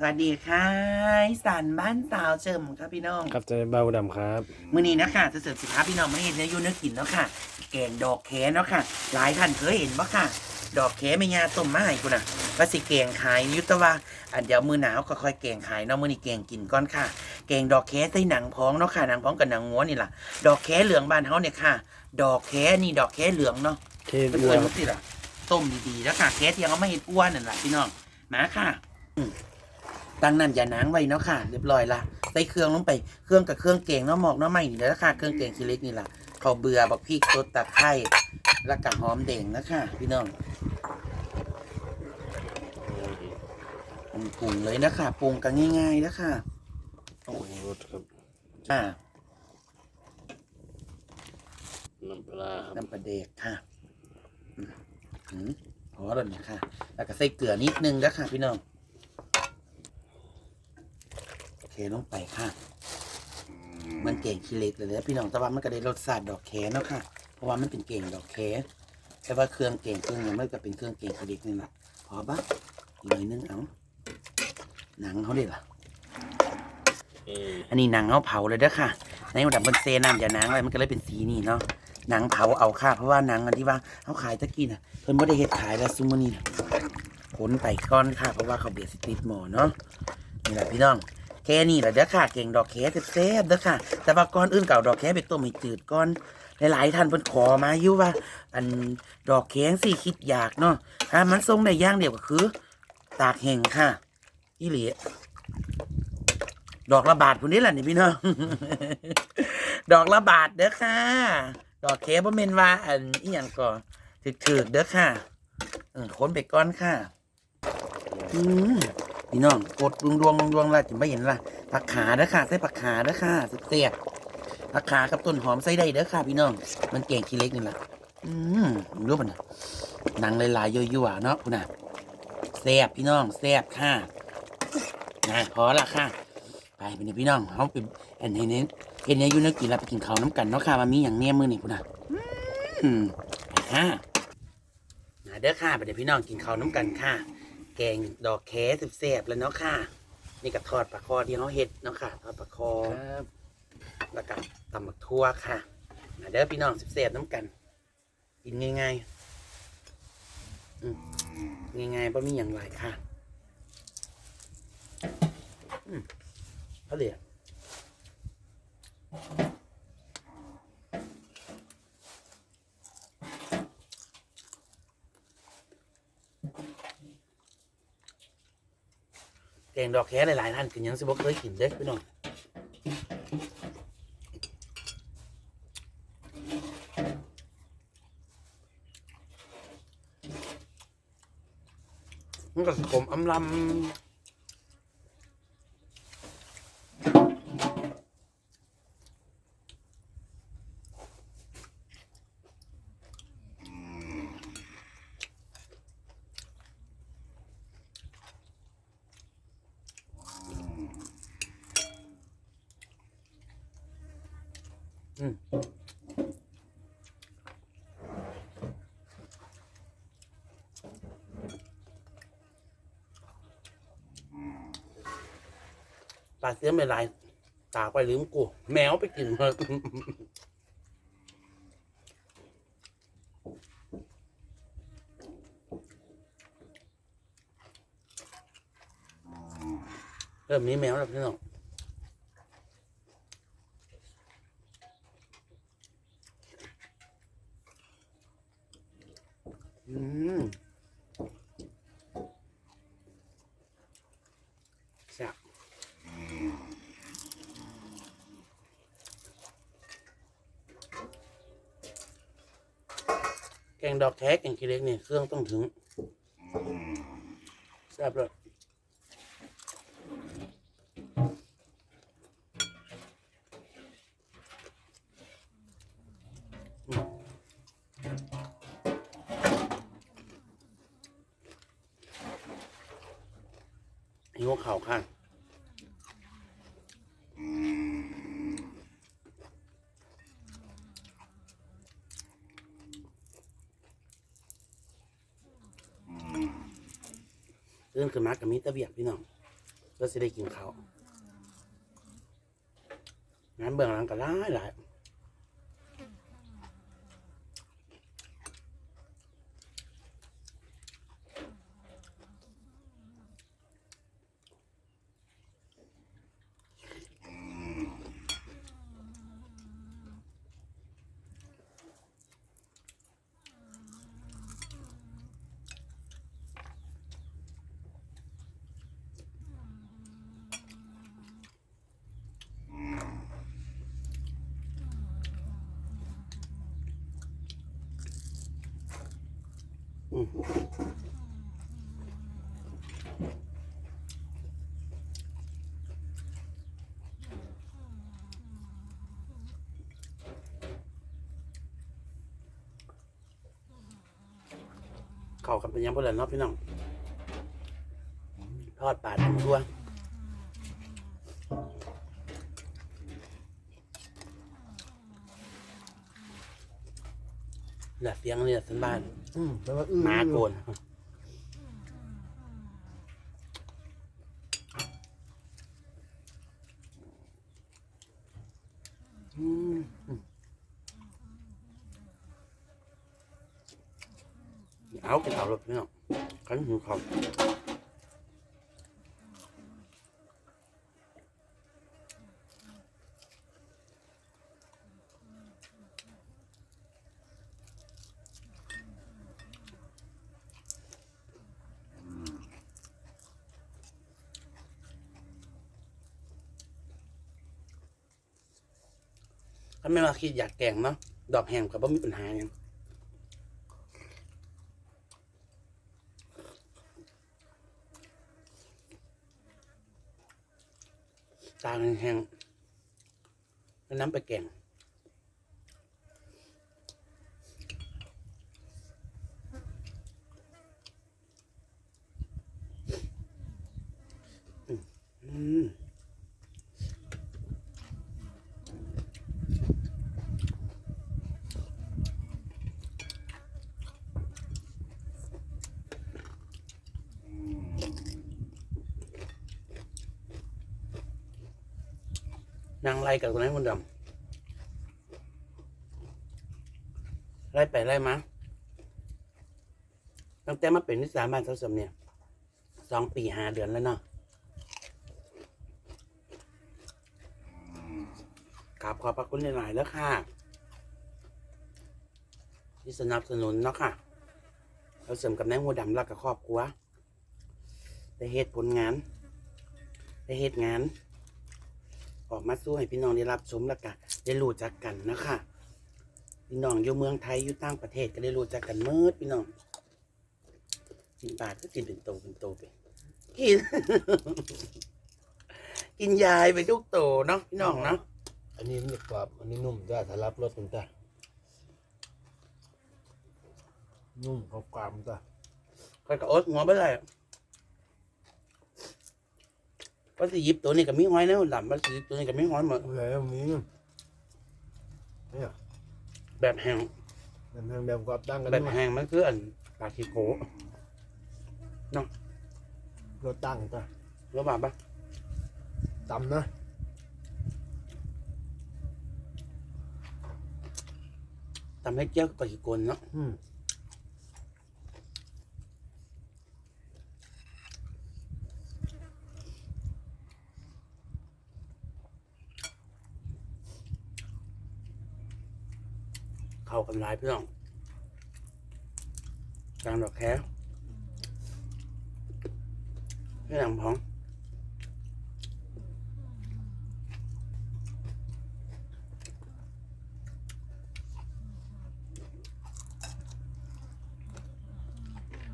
สวัสดีค่ะอีสานบ้านสาวเจิมครับพี่น้องครับเจเบาดำครับมื้อนี้นะคะจะเสิร์ฟสินค้าพี่น้องไม่เห็นเนื้ออยูเนื้อกินเนาะค่ะแกงดอกแคเนาะค่ะ หลายท่านเคยเห็นปะค่ะ ดอกแคไม่ยาต้มมาให้กูนะว่าสิแกงขายอยุตว่าอันเดี๋ยวมือหนาวก็ค่อยแกงขายเนาะมื้อนี้แกงกินก่อนค่ะ แกงดอกแคใส่หนังพ้องเนาะค่ะหนังพ้องกับหนังงัวนี่ล่ะดอกแคเหลืองบ้านเฮาเนี่ยค่ะ ดอกแคนี่ดอกแคเหลืองเนาะเคเพื่วัวอนๆคมัรับนสิล่ะต้มดีๆแล้วค่ะแคสที่ยังเอาไม่เห็นอ้วนนั่นแหละพี่น้องมาค่ะอืม ตั้งน้ำยาน้างไว้เนาะค่ะ เรียบร้อยละใส่เครื่องลงไปเครื่องกับเครื่องเก่งเนาะหมอกเนาะไม่นี่แหล้วค่ะเครื่องเก่งขี้เล็กนี่ล่ะเขาวเบื่อบักพริกสดตะไคร้แล้วก็หอมแดงนะค่ะ พี่น้องปรุงเลยนะคะปรุงกันง่ายๆนะค่ะโอ้โหรสครับอ่าน้ำปลาครับน้ำปลาเด็กค่ะอืมอืมพอแล้วเนี่ยค่ะ แล้วก็ใส่เกลือนิดนึงนะค่ะพี่น้องโอเค ลงไปค่ะ มันเก่งขี้เล็กเลยนะพี่น้องแต่ว่ามันก็ได้รสชาติดอกแคเนาะค่ะ เพราะว่ามันเป็นเก่งดอกแคแต่ว่าเครื่องเก่งเครื่องเนี่ยมันก็เป็นเครื่องเก่งขี้เล็กนี่แหละพอปะอีกหน่อยนึงเอาหนังเขาเลยล่ะเอออันนี้หนังเขาเผาเลยเด้อค่ะในระดับบนเซน้ำอย่าหนังอะไรมันก็เลยเป็นสีนี่เนาะหนังเผาเอาค่ะ เพราะว่าหนังอันที่ว่าเขาขายตะกี้น่ะเพิ่นไม่ได้เฮ็ดขายแล้วซุมอนี้น่ะขนไปก้อนค่ะ เพราะว่าเขาเบียดสติดหมอเนาะนี่แหละพี่น้องแค่นี้แหละเด้อค่ะเก่งดอกแคแซ่บๆเด้อค่ะ แต่ว่าก่อนอื่นเก่าดอกแคไปต้มให้จืดก่อนหลายๆท่านเพิ่นขอมาอยู่ว่า อันดอกแข็งสิคิดอยากเนาะถ้ามันทรงได้ย่างเดียวก็คือ ตากแห้งค่ะอีหลีดอกละบาทคนนี้แหละนี่พี่น้องดอกละบาทเด้อค่ะ ดอกเคบ่แม่นว่าอันอีหยังก่อถึกๆเด้อค่ะออค้นไปก่อนค่ะ อืม พี่น้องกดดวงดวงดวงๆละจิไม่เห็นละผักขาเด้อค่ะใส่ผักขาเด้อค่ะสเสียบผักขากับต้นหอมใส่ได้เด้อค่ะ พี่น้อง มันแกงขี้เล็กนี่แหละอืมรู้ป่ะนี่ยหนังลายๆยั่วๆเนาะคุณน่ะแซ่บพี่น้องแซ่บค่ะนะพอละค่ะ ไปเป็นไงพี่น้องเขาเป็นอันนี้เน้นเห็นเนี่ยอยู่นักกินแล้วไปกินข้าวน้ำกันเนาะค่ะมามีอย่างเนี้ยมือนี่พุ่นน่ะอืมไปค่ะมาเด้อค่ะไปเดี๋ยวพี่น้องกินข้าวน้ำกันค่ะ แกงดอกแคสุดแซ่บแล้วเนาะค่ะ นี่ก็ทอดปลาคอที่เขาเห็ดเนาะค่ะ ทอดปลาคอครับแล้วก็ตำบักทั่วค่ะมาเด้อพี่น้องสุดแซ่บน้ำกัน กินง่ายๆอืมง่ายๆเพราะมีอย่างไรค่ะอืมเขาเรียก กงดอกแค่หลายๆท่านกินยังสิบ่เคยกินเด้อพี่น้องมันก็ขมอำลำ ปลาเสียไม่หลาย ตาไปลืมกู แมวไปกินเถอะเริ่มมีแมวแล้วพี่น้อง อืมแซ่บแกงด อกแท้แกงขี้เล็กนี่เครื่องต้องถึงแซ่บเลยหิวข่าค่ะ เรื่องขึ้นมากับมิตรเบียบพี่น้องก็จะได้กินข้าวงานเบื้องหลังก็หลายหลาย เข้ากันเป็นยังบ่ล่ะเนาะพี่น้อง ทอดปลาทั้งตัว เหลือเสียงเนี่ยสันบ้านอืมแต่ว่าอื้อหมาโกนอืมเอากินเอาเลยพี่น้องขันหิวข้า วถ้าไม่มาคิดอยากแกงเนาะดอกแห้งกับว่ามีปัญหาอย่างตาแห้งๆแล้วน้ำไปแกง นางไล่กับคนนั้นคนดำไล่ไปไล่มาตั้งแต่มาเป็นนิสาบ้านเสาสมเนี่ยสองปีหาเดือนแล้วเนาะกราบขอบพระคุณหลายๆแล้วค่ะ ที่สนับสนุนเนาะค่ะเราเสริมกับนายหัวดำรักกับครอบครัวได้เหตุผลงานได้เหตุงาน ออกมาสู้ให้พี่น้องได้รับชมแล้วก็ได้รู้จักกันนะคะพี่น้องอยู่เมืองไทยอยู่ต่างประเทศก็ได้รู้จักกันเมื่อพี่น้องกินปลาก็กินเป็นโตเป็นโตไปกิน กินยายไปทุกโตเนาะพี่น้องเนาะอันนี้มันกรอบอันนี้นุ่มจ้าถ้ารับรสมันจ้านุ่มกรอบกรอบจ้าคอยก็อดหัวไปเลย ว่าสิหยิบตัวนี้กับมีห้อยนะหลับว่าสิหยิบตัวนี้กับมีห้อยหมดอะไรแบบนี้เนี่ยแบบแห้งแบบแห้งแบบกรอบตั้งกันแบบด้วยแห้งมันคืออันปลาขี้โกรสตั้งจ้ารู้ป่ะปะตำนะทำให้เจ้าปลาขี้โกนเนาะ เข้ากันหลายพี่น้องกลางดอกแค่พี่หลังพอง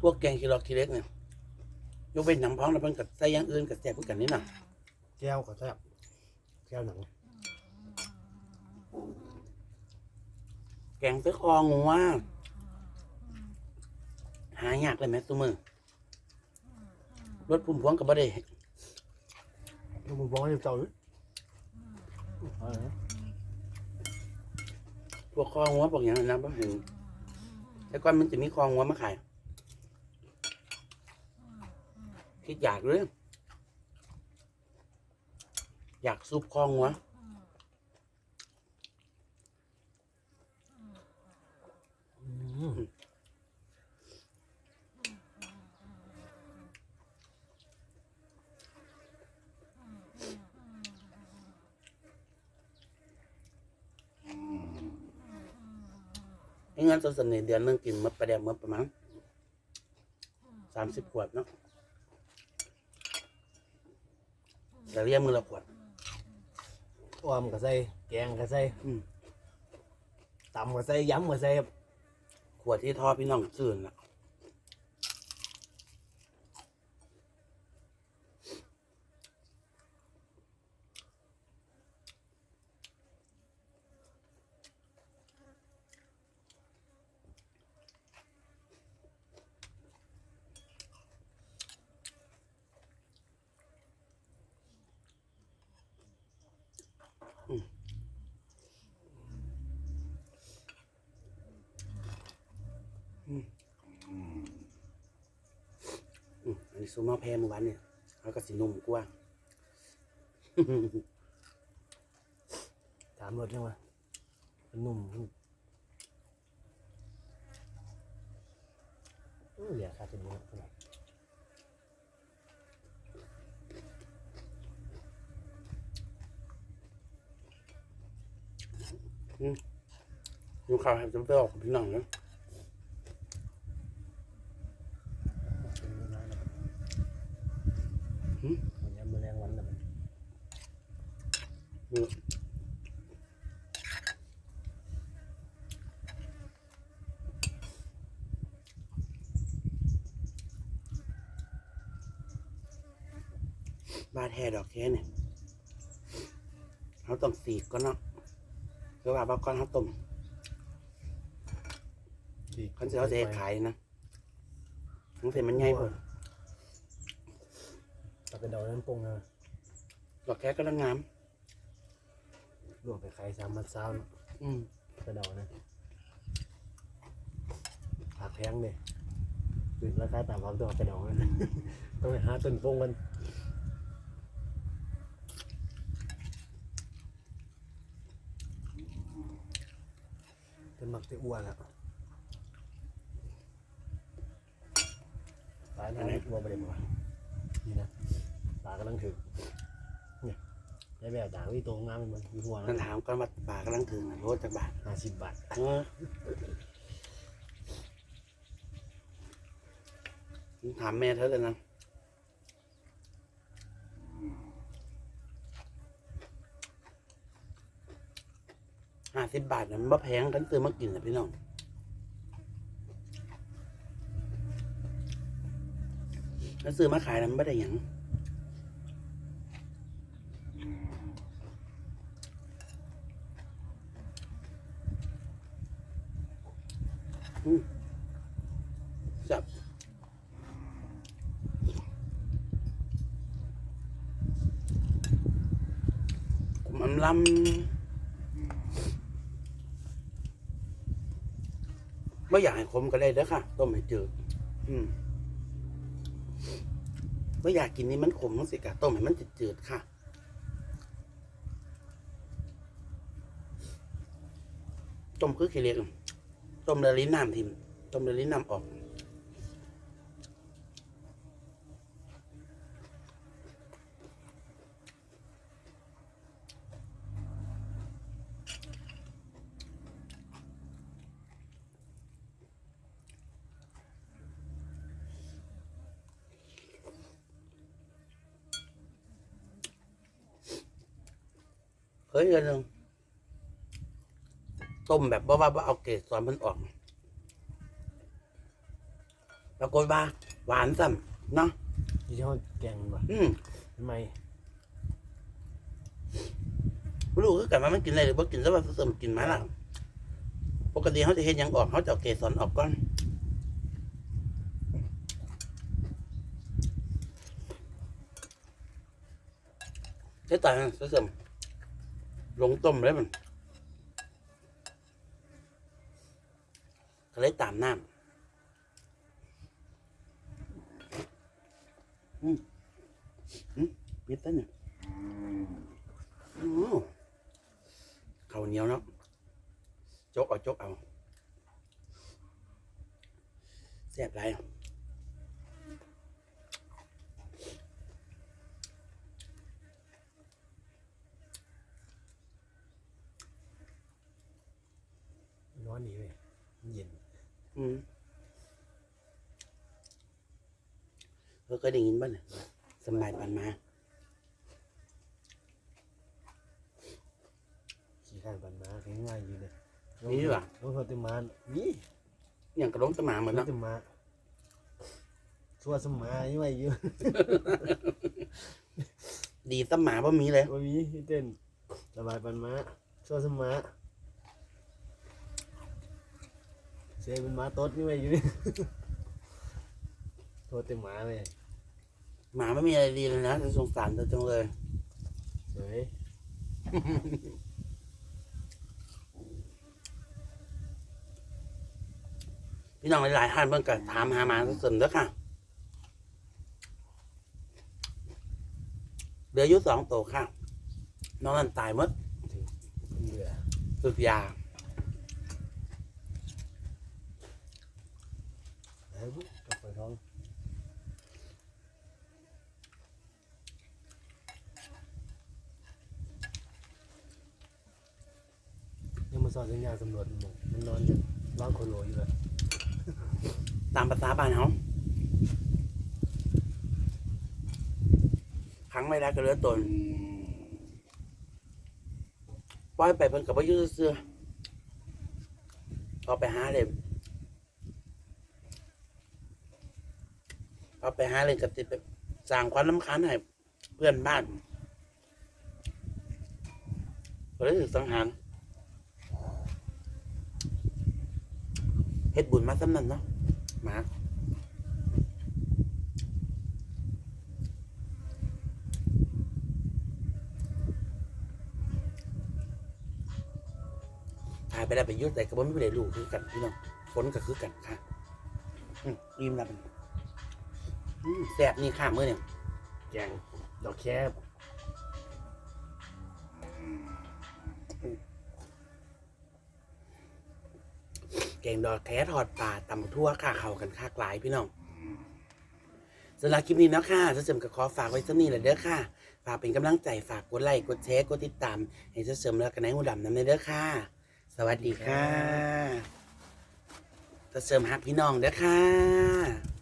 พวกแกงขี้หลอกขี้เล็กเนี่ยยกเป็นหนังพองแล้วเพิ่นกับใส่อย่างอื่นกับแซ่บกันนี่น่ะแก้วก็แซ่บแก้วหนัง แกงเสื้อคองูว่าหายากเลยไหมตัวมือรถพุ่มพวงกับบ่ได้นุ่มบ้องให้เจ้าหรืออะไรนะพวกคองัวพวกอย่างนั้นนะบ่เห็นแต่ก่อนมันจะมีคองัวมาขายคิดอยากเลยอยากซุปคลองวะไม่งั้นตัวสนิทเดือนหนึงกินมดประเดี๋ยวมดประมาณสามสิบขวดเนาะแต่เรียกมือละขวดออมก็ใส่แกงก็ใส่อืมตำก็ใส่ยำก็ใส่ครับขวดที่ทอดพี่น้องซื่นล่ะ อื มอันนี้ซูมาแพรเมื่อวานเนี่ยเขาก็สีนุ่มกว่าถามรสยังวะนุ่มอื้อเหลือคาจะดีนะยูข่าวให้จำไปออกกับพี่น้องนะ หืม วันนี้มือแรงวันนะมัน อืม บาดแห่ดอกแค่เนี่ยเขาต้องสีกก็เนาะหรือว่าบาก้อนเขาต้มคันเสียเขาจะให้ขายนะทั้งเส้นมันใหญ่เพิ่นตะกระเดาน้ำปงนะดอกแค่ก็งาม รวมไปขายสามมัดเช้าเนาะอืมกระเดานะผักแพงเลยคือราคาตามความตัวกระเดานะต้องไปหาต้นปงกันจนมักจะอ้วนแล้วปลาหน้าวัวประเด็นวะนี่นะปลากำลังถึงเนี่ย ได้แบบด่างที่ตรงงามมันมีหัวนั่นนะถามกันว่าป่ากำลังถึงนะโลจากบาทห้าสิบบาทเออถามแม่เธอเลยนะห้าสิบบาทนะมันบ่แพงกันซื้อมากินนะพี่น้องแล้วซื้อมาขายนะมันไม่ได้หยังจับผ มอำลำไม่อยากให้ขมก็ได้เด้อค่ะ ต้มให้จืดอืมไม่อยากกินนี่มันขมมันสิกะต้มให้มันจืดๆค่ะต้มคือขี้เล็กต้มเลยลิ้นน้ำทิมต้มเลยลิ้นน้ำออก ฮ้ยเดี๋ยวหนึงต้มแบบว่าว่าเอาเกสรมันออกปรากฏว่าหวานซ้ำเนาะยี่ห้อแกงมันวะอืมทำไมไม่รู้คือกันว่ามันกินอะไรหรือว่ากินแล้วว่าเสริมกินมาล่ะปกติเขาจะเห็นยังออกเขาจะเอาเกสรออกก่อนเจ๊ตายมันเสริม ลงต้มเลยมันก็เลยตามน้ำอืมอืมปิดแล้วเนี่ยอืมข้าวเหนียวเนาะจกเอาจกเอาแซ่บไรอนหนีเลยมันเย็น อืมเออเค ยได้ยินบ้างเนี่ยสำลายปันมาขี่ข้างปันมาง่ายๆอยู่เลยมีด้วยวะรถเต็มมามีอย่างกระลงตะหมาเหมือนรถเนาะเต็มมาชัวสมายังไงอยู่ดีตะหมาบ่มีเลยว่ามีที่เต้นสบายปันมาชัวสมาเซเป็นมาตดยังไงอยู่นี่โทษเต็มมาเลย หมาไม่มีอะไรดีเลยนะฉันสงสารเธอจังเลย สวยพี่น้องหลายๆท่านเพิ่งกันถามหาหมาสนๆแล้วค่ะเหลืออยู่สองตัวค่ะ น้องนั่นตายหมดเบื่อสุดยาไอ้บุ๊กกับไฟท้องยังมา สอนสัญญาสำรวจมันบอกมันนอนอยู่ร้องโคโลอยู่เลยตามภาษาบ้านเขาครั้งไม่ได้ก็เหลือตนปล่อยไปเพิ่นกับว่ายืดเสื้อเอาไปหาเลยเอาไปหาเลยกับติดไปสร้างความลำคาญให้เพื่อนบ้านก็เลยถึงสังหาร เฮ็ดบุญมาสำนันเนาะมาตายไปแล้วไปยุดแต่กระบวนไม่ได้ลูกคือกันพี่น้องฝนก็คือกันค่ะอืมริมละเป็นแสบนี่ข้ามมือเนี่ยแกงดอกแคบ กงดอกแท้ทอดปลาตำทั่วค่ะเขากันคากหลายพี่น้องสำหรับคลิปนี้เนาะค่ะเจ้าเสริมก็ขอฝากไว้สักนี้แหละเด้อค่ะ ฝากเป็นกำลังใจฝากกดไลค์กดแชร์กดติดตาม ให้เจ้าเสริมแล้วกันในหูดำน้ำในเด้อค่ะ สวัสดีค่ะเจ้าเสริมฮักพี่น้องเด้อค่ะ